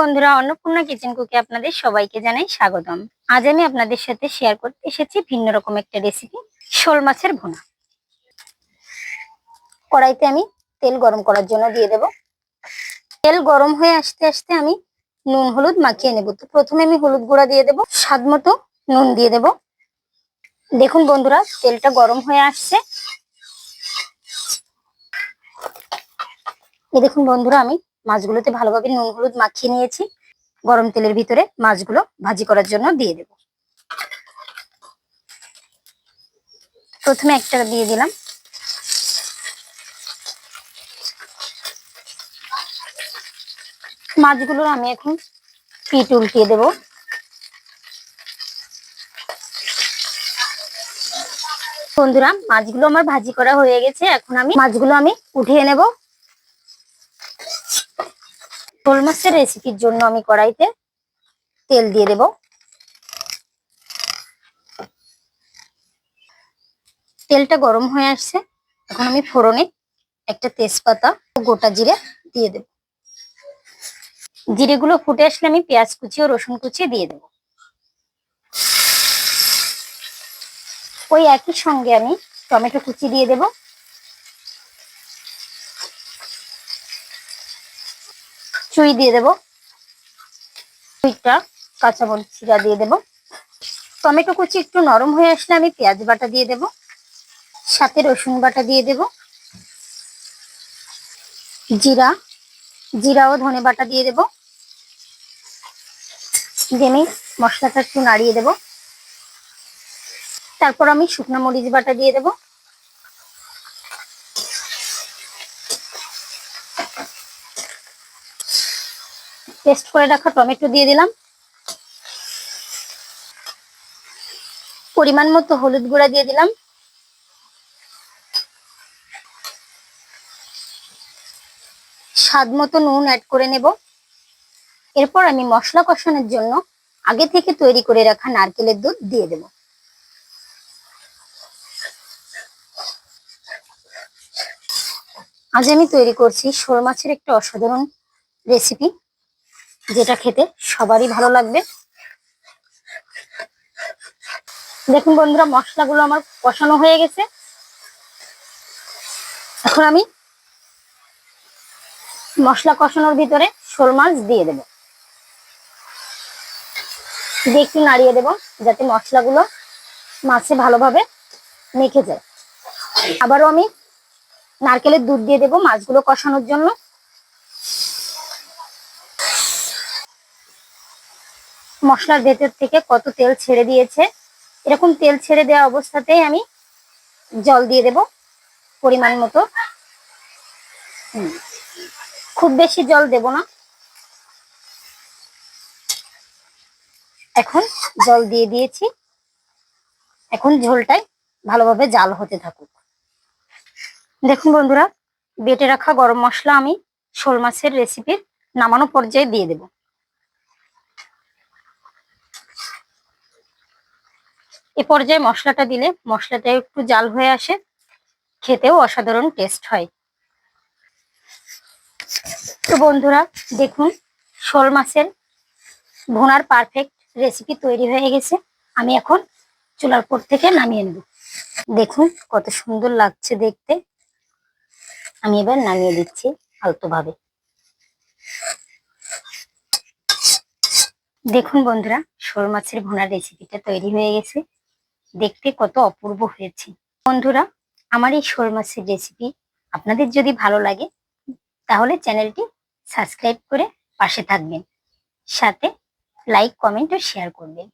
বন্ধুরা, অন্নপূর্ণা কিচেন কুকে আপনাদের সবাইকে জানাই স্বাগতম। আজ আমি আপনাদের সাথে শেয়ার করতে এসেছি ভিন্ন রকম একটা রেসিপি শোল মাছের ভুনা। কড়াইতে আমি তেল গরম করার জন্য দিয়ে দেব। তেল গরম হয়ে আসতে আসতে আমি নুন, হলুদ মাখিয়ে নেব। তো প্রথমে আমি হলুদ গুঁড়া দিয়ে দেব, স্বাদ মতো নুন দিয়ে দেব। দেখুন বন্ধুরা, তেলটা গরম হয়ে আসছে। এই দেখুন বন্ধুরা, আমি মাছগুলোতে ভালোভাবে নুন, হলুদ মাখিয়ে নিয়েছি। গরম তেলের ভিতরে মাছগুলো ভাজি করার জন্য দিয়ে দেব। প্রথমে একটা দিয়ে দিলাম। মাছগুলো আমি এখন পিট উল্টিয়ে দেব। বন্ধুরা, মাছগুলো আমার ভাজি করা হয়ে গেছে। এখন আমি মাছগুলো আমি উঠিয়ে নেব। শোল মাছের রেসিপির জন্য আমি কড়াইতে তেল দিয়ে দেব। তেলটা গরম হয়ে আসছে। এখন আমি ফোড়নে একটা তেজপাতা ও গোটা জিরে দিয়ে দেব। জিরেগুলো ফুটে আসলে আমি পেঁয়াজ কুচি ও রসুন কুচি দিয়ে দেব। ওই একই সঙ্গে আমি টমেটো কুচি দিয়ে দেব। চুই দিয়ে দেব। চুইটা, কাঁচা মরিচ চিরা দিয়ে দেব। টমেটো কুচি একটু নরম হয়ে আসলে আমি পেঁয়াজ বাটা দিয়ে দেব। সাথে রসুন বাটা দিয়ে দেব। জিরা জিরা ও ধনে বাটা দিয়ে দেব। দিয়ে আমি মশলাটা একটু নাড়িয়ে দেব। তারপর আমি শুকনো মরিচ বাটা দিয়ে দেব। পেস্ট করে রাখা টমেটো দিয়ে দিলাম। পরিমাণ মতো হলুদ গুঁড়া দিয়ে দিলাম। স্বাদ মতো নুন অ্যাড করে নেব। এরপর আমি মশলা কষানোর জন্য আগে থেকে তৈরি করে রাখা নারকেলের দুধ দিয়ে দেব। আজ আমি তৈরি করছি শোল মাছের একটা অসাধারণ রেসিপি যেটা খেতে সবারই ভালো লাগবে। দেখুন বন্ধুরা, মশলাগুলো আমার কষানো হয়ে গেছে। এখন আমি মশলা কষানোর ভিতরে শোল মাছ দিয়ে দেব। দিয়ে একটু নাড়িয়ে দেব যাতে মশলাগুলো মাছে ভালোভাবে মেখে যায়। আবারও আমি নারকেলের দুধ দিয়ে দেব মাছগুলো কষানোর জন্য। মশলার ভেতর থেকে কত তেল ছেড়ে দিয়েছে, এরকম তেল ছেড়ে দেওয়া অবস্থাতেই আমি জল দিয়ে দেব পরিমাণ মতো। খুব বেশি জল দেব না। এখন জল দিয়ে দিয়েছি। এখন ঝোলটাই ভালোভাবে জাল হতে থাকুক। দেখুন বন্ধুরা, বেটে রাখা গরম মশলা আমি শোল মাছের রেসিপির নামানো পর্যায়ে দিয়ে দেব। এ পর্যায়ে মশলাটা দিলে মশলাটা একটু জাল হয়ে আসে, খেতেও অসাধারণ টেস্ট হয়। তো বন্ধুরা, দেখুন, শোল মাছের ভোনার পারফেক্ট রেসিপি তৈরি হয়ে গেছে। আমি এখন চুলার পর থেকে নামিয়ে নেব। দেখুন, কত সুন্দর লাগছে দেখতে। আমি এবার নামিয়ে দিচ্ছি আলতোভাবে। দেখুন বন্ধুরা, শোল মাছের ভোনার রেসিপিটা তৈরি হয়ে গেছে। দেখতে কত অপূর্ব হয়েছে। বন্ধুরা, আমার এই শোল মাছের রেসিপি আপনাদের যদি ভালো লাগে, তাহলে চ্যানেলটি সাবস্ক্রাইব করে পাশে থাকবেন। সাথে লাইক কমেন্ট ও শেয়ার করবেন।